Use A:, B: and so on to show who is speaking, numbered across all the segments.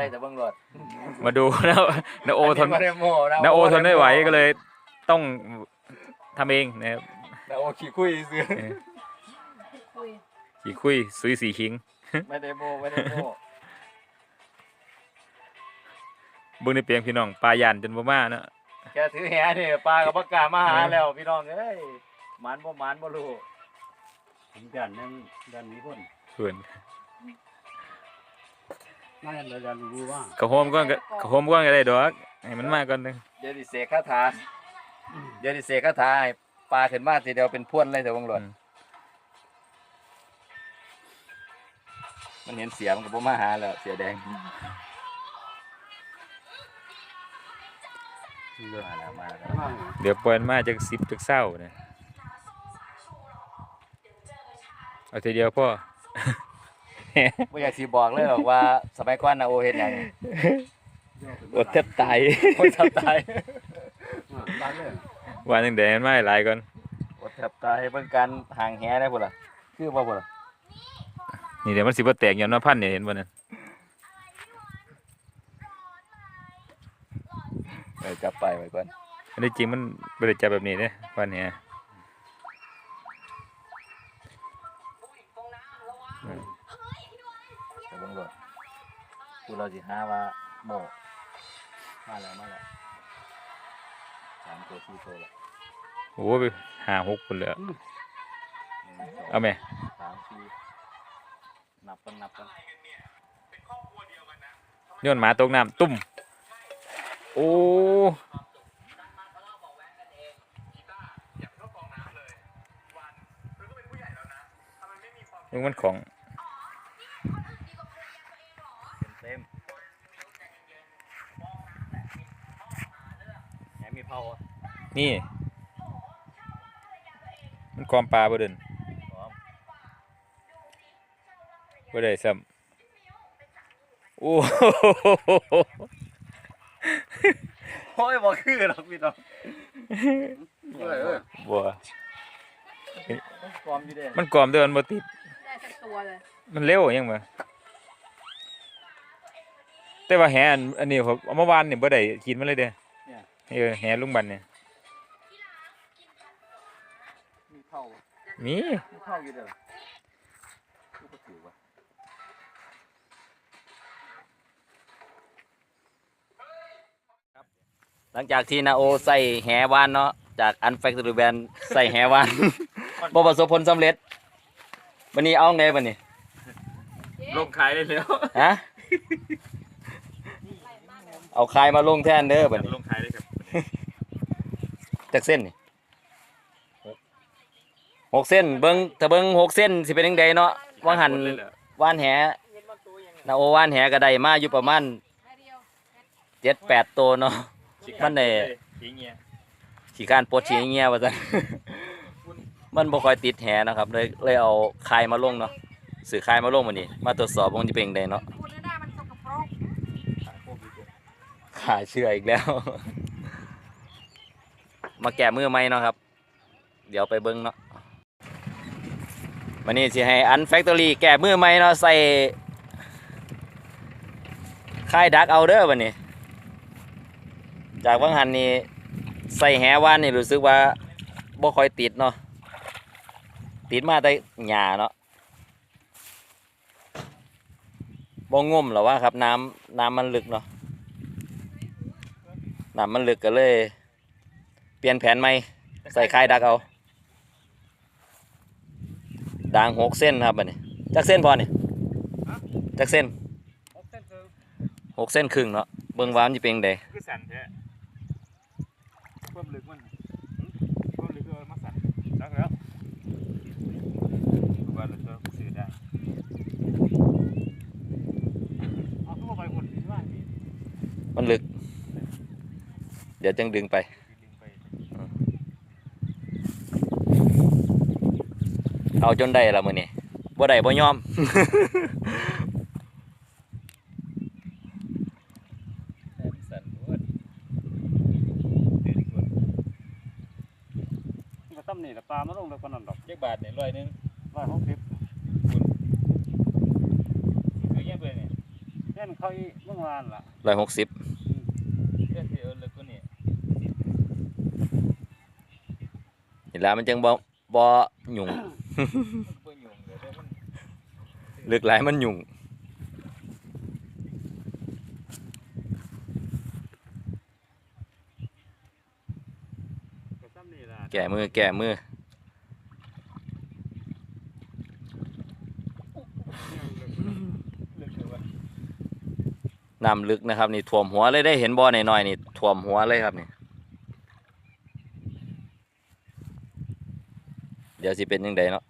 A: ขึ้นทั้งสาเลยแต่เบิ่งรถ
B: มาดูนะนาโอทน
A: บ่ได้โม้นะ
B: นาโอทนไม่ไหวก็เลยต้องทำเองนะครับ
A: นาโอขี้คุยซื้อ
B: เออ
C: คุย
B: ขี่คุยซุยสีคิง
A: ไม่ได้โม้ไม่ได้โม้
B: เบิ่งในเปียงพี่น้องปลายันจนบ่มาเนาะ
A: แค่ถือแหนี่ปลากับปากกามาหาแล้วพี่น้องเอ้ยหมันบ่หมันบ่รู้
D: ผมดันนั่งดันนี้คน
B: เพื่อน
D: น่าจะดันรู้ว่า
B: กระโฮมก่อนก็กระโฮมก่อนก็ได้ดอกให้มันมาก่อนหนึง
A: เดี๋ยวดิเสกคาถาเดี๋ยวดิเสกคาถาให้ปลาขึ้นมาทีเดียวเป็นพวนเลยแต่เบิ่งรถ
B: อืม
A: มันเห็นเสียมันก็บ่มาหาแล้วเสียแดง
D: เลือ
A: มาแล้วมาแล้ว
D: มาก
B: เดี๋ยวปล่อยมันมาจากสิบจากเศร้าเนี่ยเอาทีเดียวพ่อ
A: บ่อยากสิบอกเลยหรอกว่า สมัยก่อนนาโอเฮ็ดหยัง
B: อดแทบตาย
A: โอ้ยแทบตาย
D: ดันเลย
B: วันหนึงแดดมันมาให้หลายก่อน
A: อดแทบตายเบิ่งการห่างแหได้พุ่นล่ะคือบ่พุ่นล่ะ
B: นี่เดี๋ยวมันสิบ่แตกย้อนว่าพันเนี่ยเห็นบ่นั่น
A: เออจับไปไว้ก่อน
B: อันนี้จริงมันบ่ได้จับแบบนี้เด้พันเนี่ย
A: กูเราสิหาว่าโมมาแล้วมาแล้วสามตัวสี่ตัวละ
B: โอ้โหไปห้าหกคนเลยอะ
A: หนึ่ง
B: เอาไหม
A: สามสี่นับกันนับกัน
B: ย้อนหมาตกน้ำตุ้ม โอ้มึงมันของ
A: เผาอะ
B: นี่ มันกอมปลาบ่เดิน
A: พร้อม
B: บ่ได้ซ้ำโอ้โห
A: โอ้ยบ่คือหรอกพี่น้อง
D: เอ้ยเอ้ย
B: บ่
A: ความอยู่เด้
B: มันกอมแต่มันบ่ติด
C: ได้สักตัวเลย
B: มันเร็วยังบ่แต่ว่าแหอันอันนี้ผมเอามาวานนี่บ่ได้กินมันเลยเด้ เออแหลุงบันเนี่ย
A: มีเผา
B: มี
A: มีเผาอยู่เด้อกูก็ถือว่าหลังจากที่นาโอใส่แหวานเนาะจากอันแฟคทอรี่แบนใส่แหวานบ่ประสบผลสำเร็จวันนี้เอาไงบัดนี้
B: ลงขายได้แล้ว
A: ฮะเอาคายมาลงแทนเด้อบัดนี้
B: ลงขายได้ครับ
A: จากเส้นนี่หกเส้นเบิ้งถ้าเบิ้งหกเส้นสิเป็นยังไงเนาะว่างหันว่านแหนาโอว่านแหก็ได้มาอยู่ประมาณ
C: ให้เดียว
A: เจ็ดแปดตัวเนาะมันได้
B: ทีเงี้ย
A: ขี่การปลดขี่เงี้ยว่าจันมันบ่ค่อยติดแหนะครับ เลยเลยเอาคายมาลงเนาะสื่อคายมาลงวันนี้ มาตรวจสอบว่ามันจะเป็นยังไงเนาะ
C: พูดแล้วได้มันสกปรก
A: ขาเชื่ออีกแล้ว มาแกะมือไหมเนาะครับ เดี๋ยวไปเบิ้งเนาะวันนี้สิให้อันแฟคทอรี่แกะมือไหมเนาะใส่ค่ายดักเอาเด้อวันนี้ จากวังหันนี่ใส่แหวานนี่รู้สึกว่าบ่ค่อยติดเนาะติดมาแต่หญ้าเนาะบ่งมหรอวะครับน้ำน้ำมันลึกเนาะน้ำมันลึกก็เลย เปลี่ยนแผนใหม่ใส่ค่ายดักเอาด่างหกเส้นครับบัดนี้จักเส้นพอนี่จักเส้น
D: หกเส้นคือ
A: หกเส้นครึ่งเนาะเบิ่งว่ามันจะเป็นจั่งใด
B: คือสั่นแท้ความลึกมันความลึกเอามาสั่นแล้วแล้วว่าเราจะซื้อได้
D: เอาเข้าไปคนที่ว่านี่
A: มันลึก เดี๋ยวจึงดึงไป
B: ดึงไป
A: เอาจนได้ละมื้อนี้บ่ได้บ่ยอม
D: ก็ตั้มนี่แหละปลามาลงแล้วก็นั่นดอก
B: เจ็กบาทเนี่ยร้อยหนึง
D: ร้อยหกสิบ
B: คือแย่เบื่อเนี่ย
D: เล่นเขาอีเมื่อวานล่ะ
A: ร้อยหกสิบ
B: เพื่อนสิเออเลิกกว่านี้
A: นี่ละมันจังบ่บ่หยุ่ง
B: บ่ยุ่งเดี๋ยวเดี๋ยวมัน
A: ลึกหลายมันหยุ่ง
D: ก็ซ้ำนี่ล่ะ
A: แก่มือแก่มือ
B: เลิกเดี๋ยวว่า
A: น้ำลึกนะครับ นี่ท่วมหัวเลยได้เห็นบ่อหน่อยๆนี่ท่วมหัวเลยครับนี่ ดี๋ยวสิเป็นยังไงเนาะ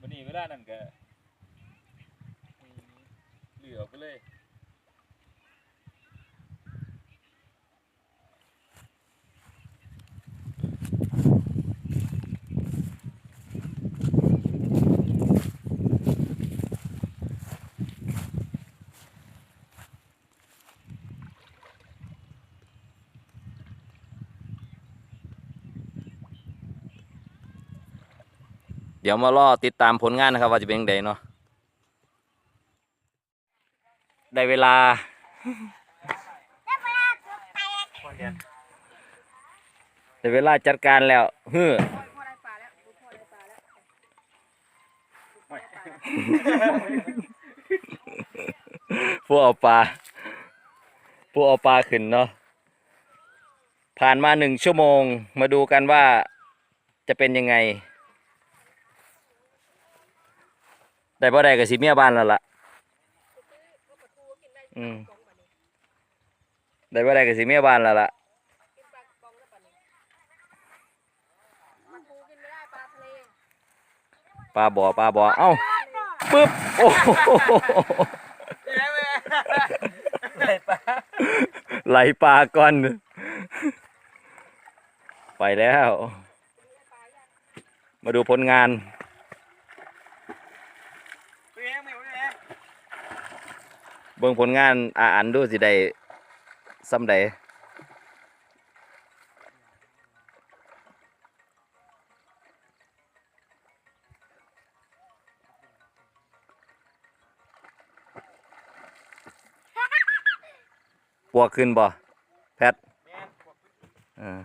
B: วันนี้เวลานั้นก็เหลือไปเลย
A: เดี๋ยวมารอติดตามผลงานนะครับ ว่าจะเป็นยังไงเนาะได้เวลาได้เวลาจัดการแล้วฮือ
C: พ่อพ่อได้ปลาแล้วดูพ่อได้ปลาแล้วดูพ่อได้ปลาแล้ว
A: ผู้เอาปลาผู้เอาปลาขึ้นเนาะผ่านมาหนึ่งชั่วโมง มาดูกันว่าจะเป็นยังไง ได้บ่ได้กับสิเมียบ้านแล้วล่ะอืมได้บ่ได้กับสิเมียบ้านแล้ว
C: ล่ะ
A: ปลาบ่อปลาบ่อเอ้าปึ๊บโอ้โห
B: ได้ปะ
A: ไหลปลาก่อน ไปแล้ว มาดูผลงาน
B: เลี้ยงไม่เลี้ยง
A: เบิ่งผลงานอาอันดูสิได้ซ้ำใดปวกขึ้นบ่แพทเออ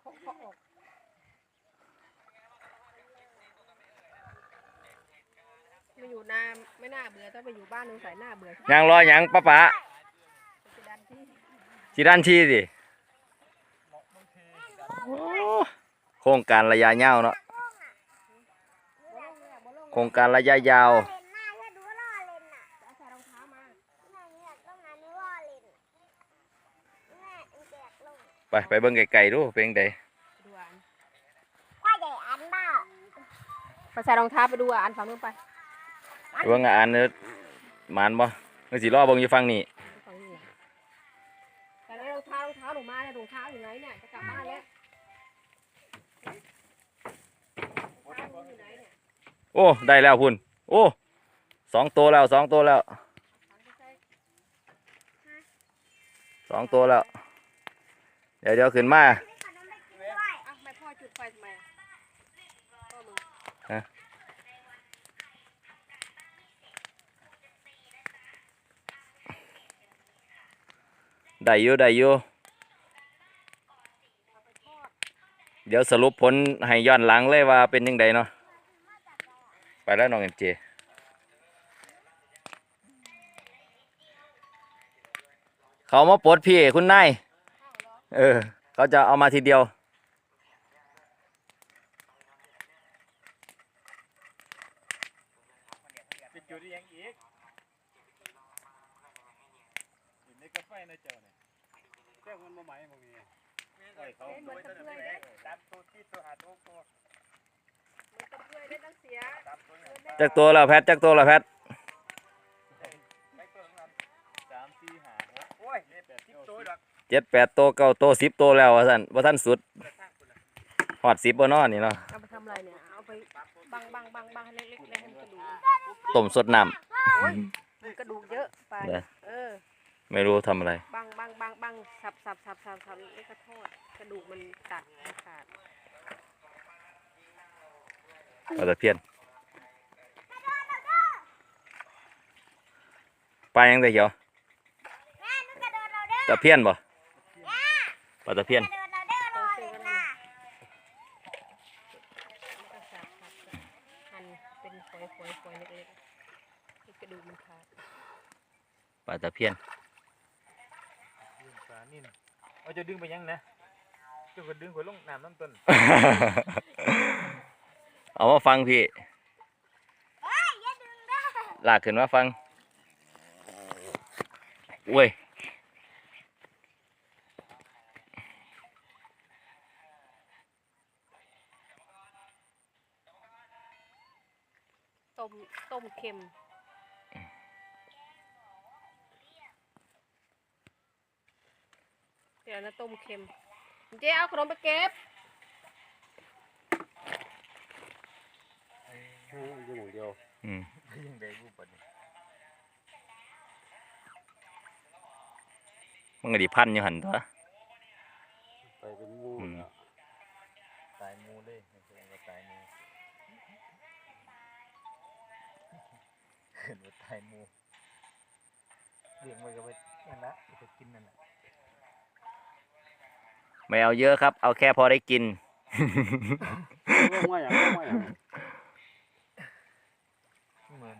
C: เขาเขาออกมาอยู่ นาไม่น่าเบื่อถ้าไปอยู่บ้านนึงใส่หน้าเบื่อ
A: ยังรอหยังป้าป๋า
C: จะดันที่
A: สิด้านที่สิโอ้โครงการระยะยาวเนาะ
C: บ่ลงเลยอะบ่ลง
A: โครงการระยะยาว
E: เล่นมากถ้าดูว่าล่อเล่นน่ะ
C: เอาใส่รองเท้ามา
E: แม่เนี่ยต้องงานนี้ล่อเล่นแม่เอ็งแจกลง
A: ไปไปเบิ่งไกลๆดูเป็นจั่งใด
C: ไปดูอ่าน
E: ว่าใหญ่อันบ้า
C: ไปใส่รองเท้าไปดูอ่านฝั่งนู้นไป
A: เบิ่งอาอันเด้อหมานบ่เมื่อสิรอเบิ่งอยู่ฝั่งนี้
C: ฝั่งนี้แต่แล้วรองเท้ารองเท้าหนูมาเนี่ยรองเท้าอยู่ไหนเนี่ยจะกลับบ้านแล้วรองเท้าหนูอยู่ไหนเนี่ย
A: โอ้ได้แล้วพุ่นโอ้สองตัวแล้วสองตัวแล้ว
C: ถังไปใส่
A: สองตัวแล้ว เดี๋ยวเดี๋ยวขึ้นมา
E: ได้
C: อ
A: ยู่ได้อยู่เดี๋ยวสรุปผลให้ย้อนหลังเลยว่าเป็นยังไงเนาะไปแล้วน้องเอ็มเจเขามาปลดพี่คุณนายเออ เขาจะเอามาทีเดียว
B: เป็นจุดที่ยังอีก ในกาแฟนะเจ้าเนี่ย
D: แจ้งมันมาใหม่บ่มีไว้เขา
C: เหมือนกับเพื่อนเล่น
B: ตามตัวที่ตัวหาตัวตัว
C: เหมือนกับเพื่อนเล่นต้องเสีย
B: ตามตัวเนี่ย
A: จักตัวแล้วแพทจักตัวแล้วแพท
B: ไปตัวนั้นสามสี่ห้าหกโอ้ยเนี่ยแบบที่ตัวดอก
A: เจ็ดแปดตัวเก้าตัวสิบตัวแล้วว่าท่านว่าท่านสุดหอดสิบบ่นอนนี่เนาะ
C: เอาไปทำอะไรเนี่ย เอาไปบังบังบังบังให้เล็กๆเลยให้มันกระดูก
A: ต้มสดน้
C: มันกระดูกเยอะไป
A: เด้อ
C: เออำ
A: ไม่รู้ทำอะไร
C: บางบางบางบางสับสับสับสับสับแล้วก็ทอดกระดูกมันตัดขาด
A: เอาแต่เพี้ยน ปลายังไงเขียวะ
E: เพี้
A: ยนบ่ปลาตะเพี้ยน
E: งไงเหรอ
C: กระโดดเป็เด้กระดูกมันขาด
A: ปลาตะเพี้ยน
B: ปลานี่นะเอาจะดึงไปยังนะเจะก็ดึงไปลงน้ำน้ำต้น
A: เอามาฟังพี่
E: เฮ้ยอย่าดึงเด้อ
A: ลากขึ้นมาฟังเว้ย
C: ต้มต้มเค็ม ดี๋ยวนะต้มเค็ม เจ๊เอาขนมไปเก็บ
D: อยู่หมู่เดียว
A: อืม
B: ยังได้รูปปัดนี่
A: มันก็ดิพันอยู่หันตัว
D: ไปเป็นหมู่
A: อืม
D: น่ะ
B: ตายหมูเลยไม่ใช่ว่าตายหมูเห็นว่าตายหมูเลี้ยงไว้ก็ไปนั่นละไปกินนั่นแหละ
A: ไม่เอาเยอะครับ เอาแค่พอได้กิน
D: ลงมาอย่างลงมาอย่าง
B: เหมือน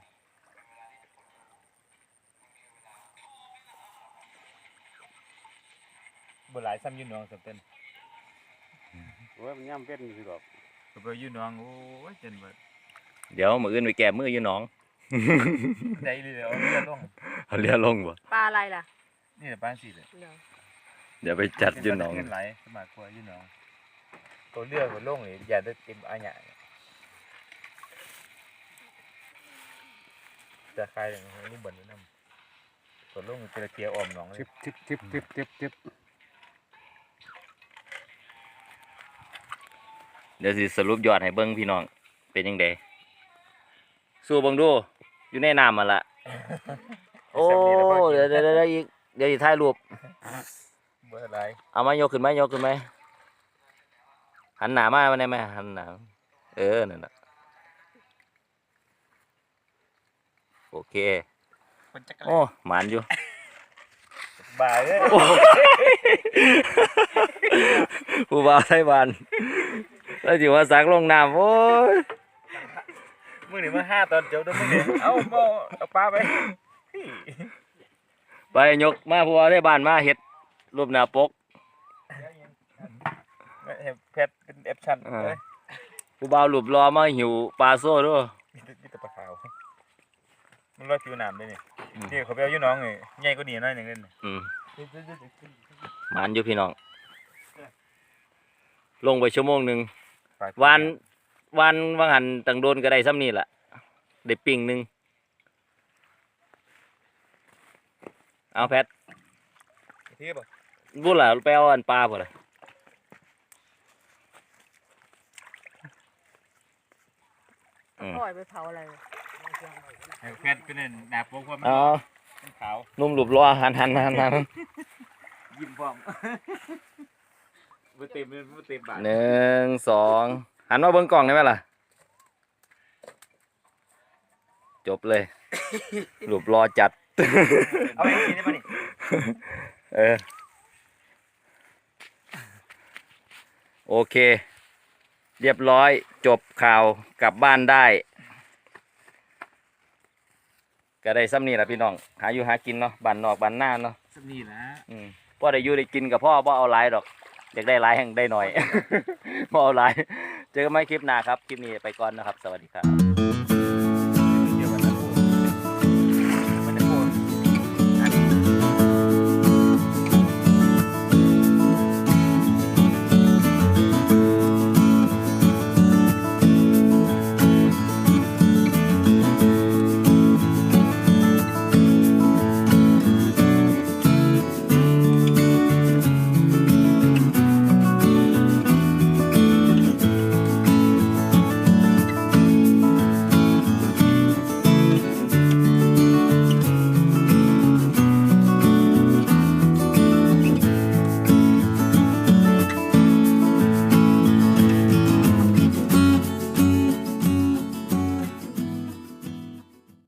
B: บ่หลายซ้ำอยืนนองสำเป็น
D: โอ้ยมันย่ำเป็นสิดอก
B: ก็ไปอยืนนองโอ้ยจนว่า
A: เดี๋ยวมืออื่นไปแก้มืออยู่หน้อง
B: ได้เลยเอาเรือลง
A: เอาเรือลงบ่
C: ปลาอะไรล่ะ
B: นี่แหละป้าสิเลย
C: เดี๋ยว
A: เดี๋ยวไปจัดอยู่หน้อง
B: เงินไหลสมัครครัวอยืนน้องตัวเรือมันลงนี่อย่าได้เต็มอาหยะจะคลายอย่างนี้บ่นนี่นำตัวลงเจอเกียร์ออมหนองเลย
D: ทิบทิบทิบทิบทิบทิบ
A: เดี๋ยวสิสรุปยอดให้เบิ้งพี่น้อง เป็นยังไงสู้เบิ้งดู อยู่ในน้ำมันละ โอ้ เดี๋ยวเดี๋ยวเดี๋ยวอีก เดี๋ยวอีกถ่ายรูป
B: เบอร์อะไร
A: เอามายกขึ้นไหมยกขึ้นไหมหันหน้ามามาได้ไหมหันหน้าเออนั่นแหละโอเค
B: คนจักร
A: โอ้หมานอยู่
B: บ่ายเลย
A: ผู้บ่าวไทยบ้านแล้วจิว่าสักลงน้ำโอ้ย
B: มือหนึ่งมาห้าตอนเจ้าด้วยมือหนึ่งเอาเอาเอาปลาไป
A: ไปยกมาผู้บ่าวไทยบ้านมาเฮ็ด รูปหน้าปก
B: เห็นเพชรเป็นเอฟชั่น
A: อ่า
B: เลย
A: ผู้บ่าวรูปรอมาหิวปลาโซ่ด้วย
B: มีแต่มีแต่ปลาขาว มันลอยผิวน้ำเลยนี่
A: อืม
B: ที่เขาไปเอาอยู่น้องนี่ใหญ่กว่านี้หน่อยหนึ่งเลยนี่
A: อืมหมานอยู่พี่น้อง ลงไปชั่วโมงหนึ่ง
B: ปลา
A: วันวันว่างหันตังโดนก็ได้ซ้ำนี่แหละได้ปิ่งหนึ่งเอาแพท
B: ที่ป่ะ
A: บุญล่ะไปเอาอันปลาบ่ล่ะอืม
C: ปล่อยไปเผาอะไร
B: เพชรเป็นหนาโป๊กว่ามัน
A: เอา
B: เป็นขาว
A: นุ่มหลุบรอหันหันหันหัน
B: ยิ้มพร้อมมันเต็มมันเต็มบาท
A: หนึ่งสองหันมาเบิ้งกล่องได้ไหมล่ะ จบเลยหลุบรอจัด
B: เอาไปกินได้ป่ะนี่
A: เออ โอเค เรียบร้อยจบข่าวกลับบ้านได้ ก็ได้ซ้ำนี่แหละพี่น้อง หาอยู่หากินเนาะบ้านนอกบ้านหน้าเนาะ
B: สักนี่นะ
A: อืมพ่อได้อยู่ได้กินกับพ่อพ่อเอาหลายดอกอยากได้หลายแห่งได้หน่อย พ่อเอาหลายเจอกันไหมคลิปหน้าครับ คลิปนี้ไปก่อนนะครับ สวัสดีครับ